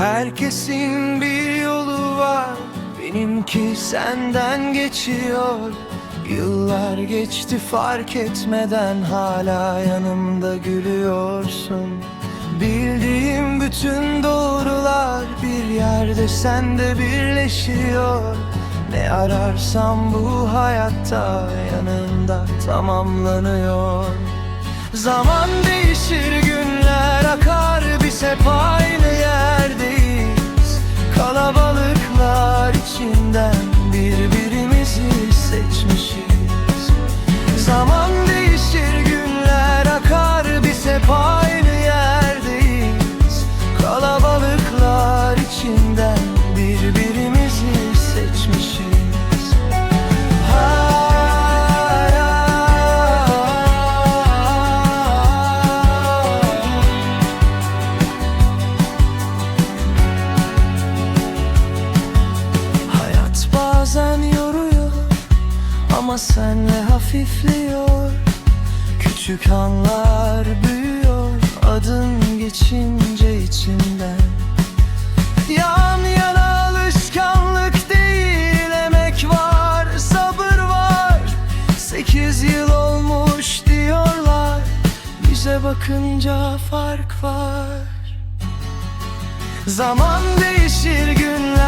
Herkesin bir yolu var. Benimki senden geçiyor. Yıllar geçti fark etmeden Hala yanımda gülüyorsun. Bildiğim bütün doğrular Bir yerde sende birleşiyor. Ne ararsam bu hayatta Yanında tamamlanıyor. Zaman değişir günler ama senle hafifliyor. Küçük anlar büyüyor. Adın geçince içinden Yan yana alışkanlık değil emek var sabır var. Sekiz yıl olmuş diyorlar. Bize bakınca fark var. Zaman değişir günler